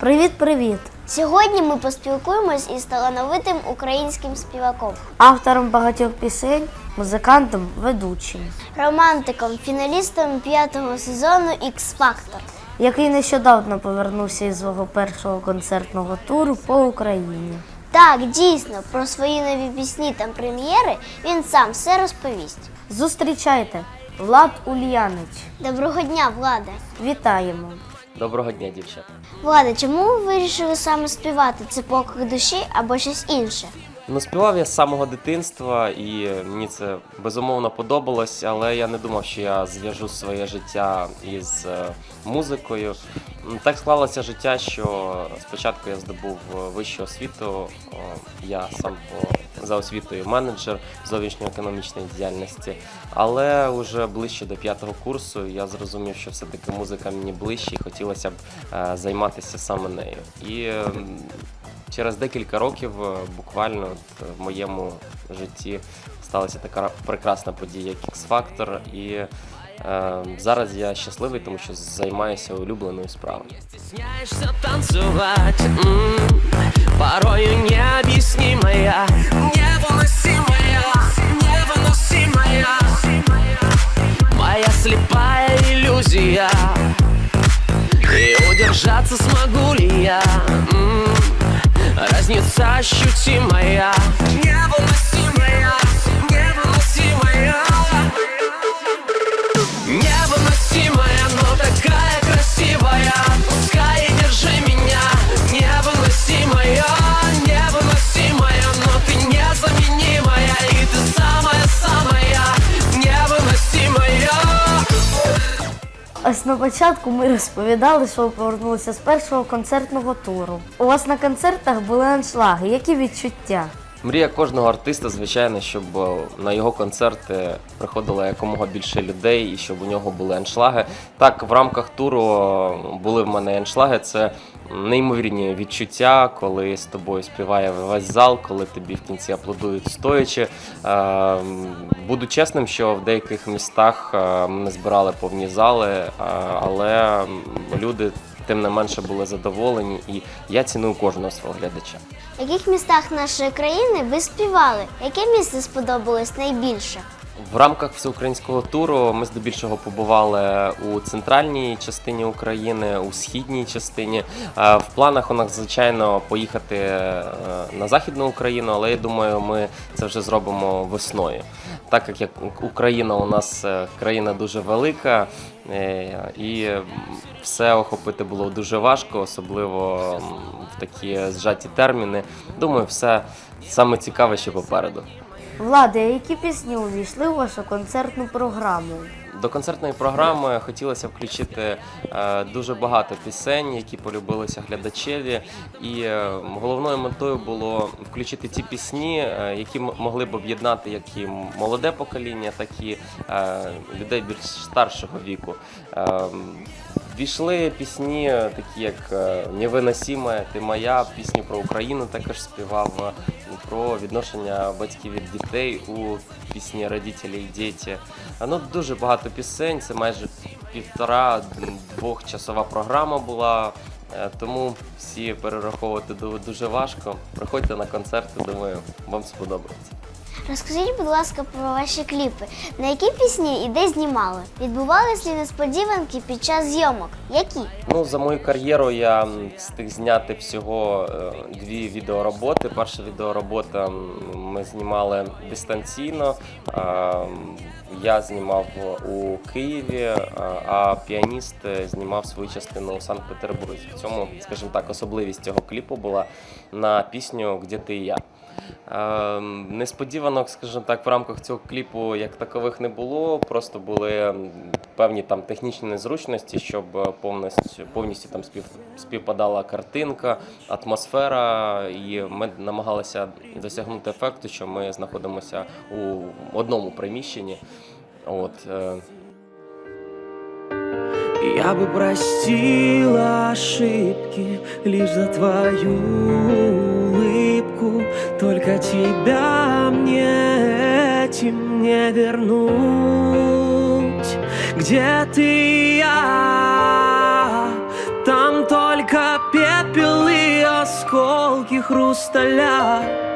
Привіт-привіт! Сьогодні ми поспілкуємось із талановитим українським співаком, Автором багатьох пісень, музикантом, ведучим, романтиком, фіналістом п'ятого сезону X Factor. який нещодавно повернувся із свого першого концертного туру по Україні. Так, дійсно, про свої нові пісні та прем'єри він сам все розповість. Зустрічайте Влад Ульянич. Доброго дня, Влада! Вітаємо! Доброго дня, дівчата. Влада, чому ви вирішили саме співати? Це поклик душі або щось інше? Ну, співав я з самого дитинства, і мені це безумовно подобалось, але я не думав, що я зв'яжу своє життя із е, музикою. Так склалося життя, що спочатку я здобув е, вищу освіту. Я сам по за освітою менеджер зовнішньоекономічної діяльності. Але вже ближче до п'ятого курсу я зрозумів, що все-таки музика мені ближче і хотілося б е, займатися саме нею. І через декілька років е, буквально от, е, в моєму житті сталася така прекрасна подія, як X-Factor. І зараз я щасливий, тому що займаюся улюбленою справою. Порою необъяснимая иллюзия И удержаться смогу ли я? М, Разница ощутимая. Невыносимая Ось на початку ми розповідали, що ви повернулися з першого концертного туру. У вас на концертах були аншлаги. Які відчуття? Мрія кожного артиста, звичайно, щоб е, на його концерти приходило якомога більше людей і щоб у нього були аншлаги. Так, в рамках туру е, були в мене аншлаги. Це неймовірні відчуття, коли з тобою співає весь зал, коли тобі в кінці аплодують стоячи. Е, Буду чесним, що в деяких містах е, ми не збирали повні зали, е, але люди тим не менше були задоволені, і я ціную кожного свого глядача. В яких містах нашої країни ви співали? Яке місце сподобалось найбільше? В рамках всеукраїнського туру ми здебільшого побували у центральній частині України, у східній частині. Е, В планах у нас, звичайно, поїхати е, на західну Україну, але я думаю, ми це вже зробимо весною. Так як Україна у нас е, країна дуже велика, і все охопити було дуже важко, особливо в такі зжаті терміни. Думаю, все саме цікаве ще попереду. Влади, які пісні увійшли у вашу концертну програму? До концертної програми хотілося включити е, дуже багато пісень, які полюбилися глядачеві. І е, головною метою було включити ті пісні, е, які могли б об'єднати як і молоде покоління, так і людей більш старшого віку. Е, Війшли пісні, такі як е, «Невиносима», Ти моя, пісню про Україну також співав, е, про відношення батьків від дітей у пісні «Родителі і діти». Ну, дуже багато пісень, це майже півтора двохчасова програма була. е, Тому всі перераховувати дуже важко. Приходьте на концерти, думаю, вам сподобається. Розкажіть, будь ласка, про ваші кліпи. На які пісні і де знімали? Відбувалися ли несподіванки під час зйомок? Які? Ну, за мою кар'єру я встиг зняти всього е, дві відеороботи. Перша відеоробота ми знімали дистанційно. Я знімав у Києві, а піаніст е, знімав свою частину у Санкт-Петербурзі. В цьому, скажімо так, особливість цього кліпу була на пісню «Где ти і я. Е, Несподіванок, скажімо так, в рамках цього кліпу як такових не було. Просто були певні там технічні незручності, щоб е, повністю, повністю там спів, співпадала картинка, атмосфера, і ми намагалися досягнути ефекту, що ми знаходимося у одному приміщенні. От, е, Я бы простила ошибки лишь за твою улыбку Только тебя мне этим не вернуть Где ты и я? Там только пепел хрусталя Е,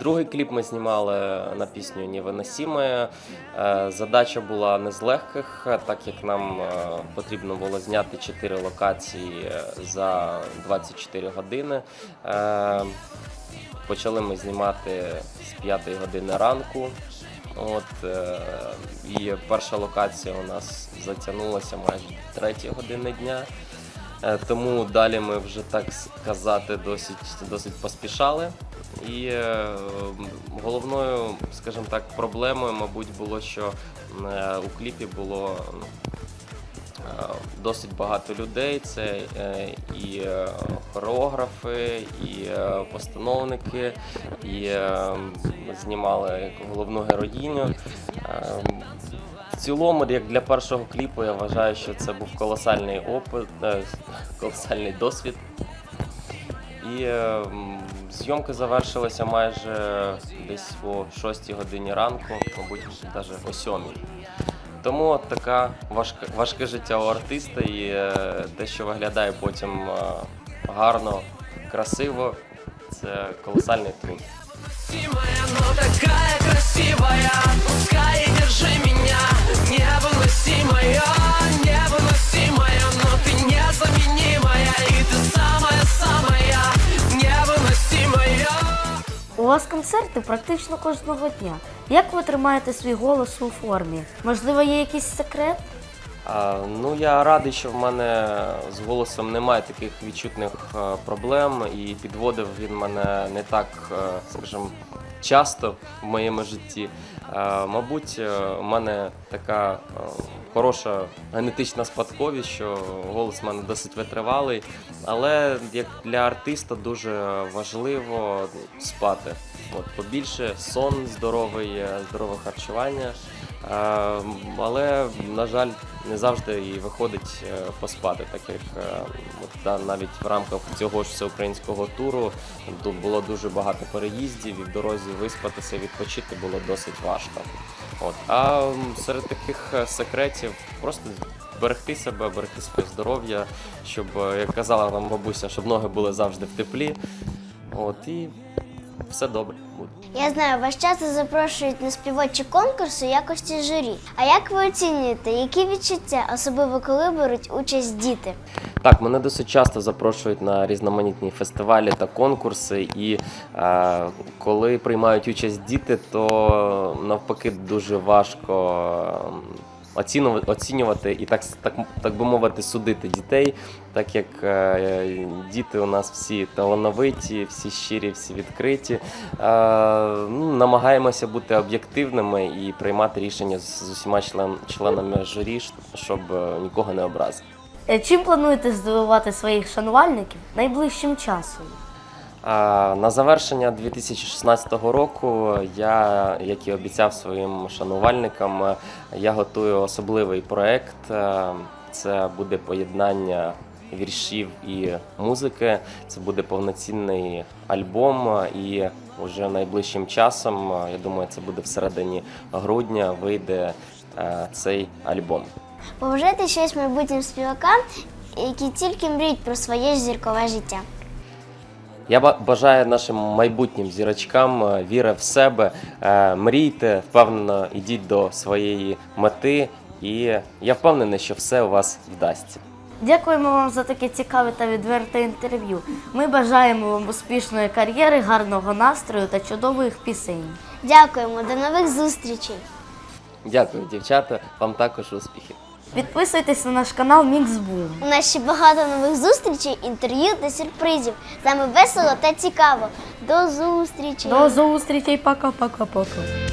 Другий кліп ми знімали на пісню Невиносіме. Е, Задача була не з легких, е, так як нам е, потрібно було зняти 4 локації е, за 24 години. Е, Почали ми знімати з 5 години ранку. От, е, і перша локація у нас затягнулася майже до 3 години дня. Е, Тому далі ми вже так сказати досить, досить поспішали. І е, головною, скажімо так, проблемою, мабуть, було, що е, у кліпі було ну, е, досить багато людей. Це і хореографи, і постановники, і знімали головну героїню. В цілому, як для першого кліпу, я вважаю, що це був колосальний опит, колосальний досвід. І е, м, зйомки завершилися майже десь о 6 годині ранку, мабуть, навіть о 7. Тому от така важка, важке життя у артиста і е, те, що виглядає потім е, гарно, красиво, це колосальний труд. Невыносимая, но такая красивая Пускай держи меня вас концерти практично кожного дня. Як ви тримаєте свій голос у формі? Можливо, є якийсь секрет? А, ну я радий, що в мене з голосом немає таких відчутних е, проблем, і підводив він мене не так, е, скажімо, часто в моєму житті. Е, мабуть, е, у мене така е, хороша генетична спадковість, що голос в мене досить витривалий, але як для артиста дуже важливо спати. От, побільше сон здоровий, здорове харчування. Е, Але, на жаль, не завжди і виходить е, поспати, так як е, та, навіть в рамках цього ж всеукраїнського туру тут було дуже багато переїздів, і в дорозі виспатися, відпочити було досить важко. От. А серед таких е, секретів просто берегти себе, берегти своє здоров'я, щоб, як казала нам бабуся, щоб ноги були завжди в теплі. От, і все добре буде. Я знаю, вас часто запрошують на співочі конкурси в якості журі. А як ви оцінюєте, які відчуття, особливо коли беруть участь діти? Так, мене досить часто запрошують на різноманітні фестивалі та конкурси, і е, коли приймають участь діти, то навпаки дуже важко ем, оцінювати, і так, так, так би мовити, судити дітей, так як е, діти у нас всі талановиті, всі щирі, всі відкриті. Е, ну, намагаємося бути об'єктивними і приймати рішення з, усіма член, членами журі, щоб е, нікого не образити. Чим плануєте здивувати своїх шанувальників найближчим часом? На завершення 2016 року я, як і обіцяв своїм шанувальникам, я готую особливий проект. Е, Це буде поєднання віршів і музики. Це буде повноцінний альбом. І вже найближчим часом, е, я думаю, це буде всередині грудня, вийде е, цей альбом. Побажайте щось майбутнім співакам, які тільки мріють про своє зіркове життя. Я ба- бажаю нашим майбутнім зірочкам е, віри в себе. е, Мрійте, впевнено, ідіть до своєї мети, і я впевнений, що все у вас вдасться. Дякуємо вам за таке цікаве та відверте інтерв'ю. Ми бажаємо вам успішної кар'єри, гарного настрою та чудових пісень. Дякуємо, до нових зустрічей! Дякую, дівчата. Вам також успіхів. Підписуйтесь на наш канал Міксбум. У нас ще багато нових зустрічей, інтерв'ю та сюрпризів. З нами весело та цікаво. До зустрічі! До зустрічей, пока-пока-пока.